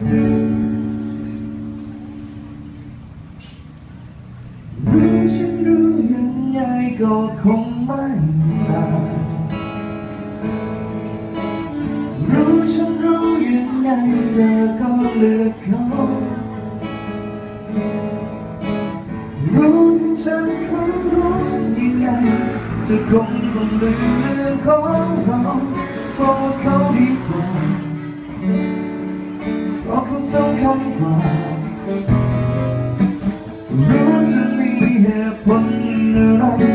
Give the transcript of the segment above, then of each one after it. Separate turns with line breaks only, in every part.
รู้ฉันรู้ยังไงก็คงไม่ตายรู้ฉันรู้ยังไงเธอก็เลือกเขารู้ถึงฉันคงรู้ยังไงเธอคงต้องลืมเรื่องของเรา เห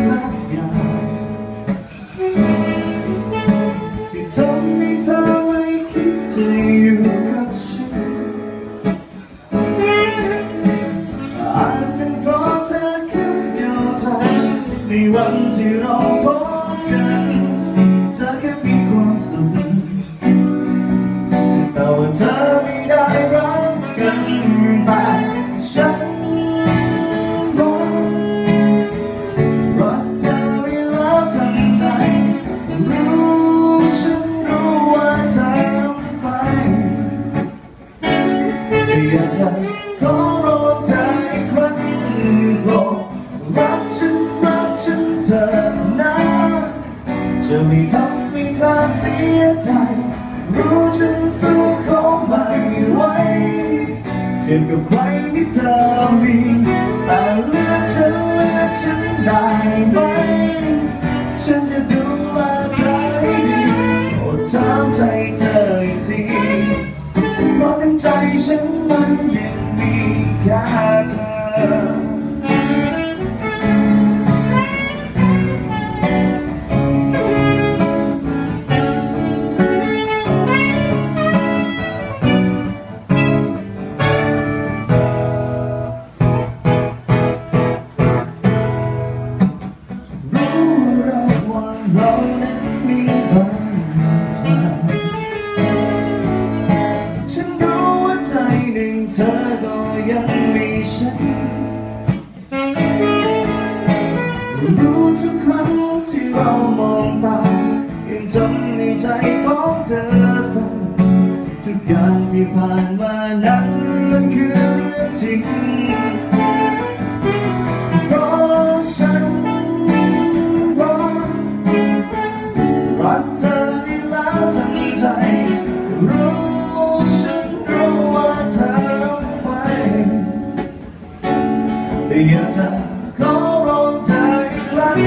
จะไม่ทำให้เธอเสียใจ รู้ฉันสู้เขาไม่ไหวเทียบกับใครที่เธอมีแต่เลือกฉันเลือกฉันได้ไหม ฉันจะดูแลเธอให้ดีโปรดถามใจเธออีกทีเพราะทั้งใจฉันมันยังมีแค่เธอ กอย่างที่ผ่านมานั้นมันคือเรื่องจริงเพราะฉันรักรักเธอให้แล้วทั้งใจ รู้ฉันรู้ว่าเธอต้องไปอยากจะขอร้องเธออีกครั้ง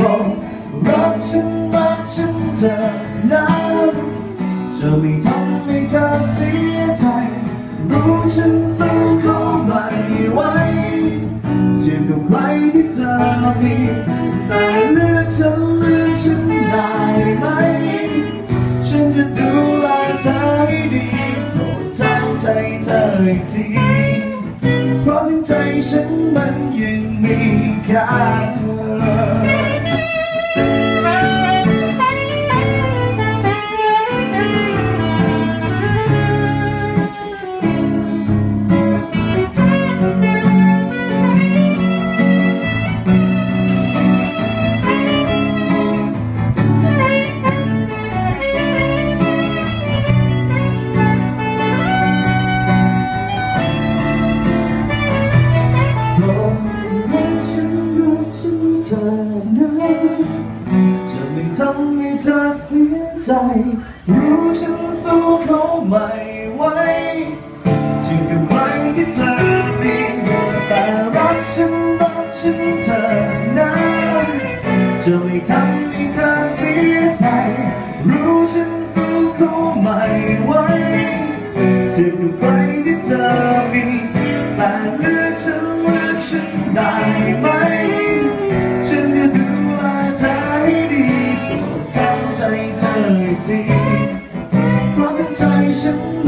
บอกรักฉันรักฉันเธอนะจะไม่ทำ เธอเสียใจ รู้ฉันสู้เขาไม่ไหวเทียบกับใครที่เธอมีแต่เลือกฉันเลือกฉันได้ไหม ฉันจะดูแลเธอให้ดีโปรดทำใจเธออีกทีเพราะทั้งใจฉันมันยังมีแค่เธอ ธอนั้นจะไม่ทำให้เธอเสียใจ รู้ฉันสู้เขาไม่ไหวถึงกับไรที่เธอมีแต่รักฉันรักฉันเธอนั้นจะไม่ทำให้เธอเสียใจ รู้ฉันสู้เขาไม่ไหวถึงกับไรที่เธอมีแต่เลือกฉันเลือกฉันได้ไหม worship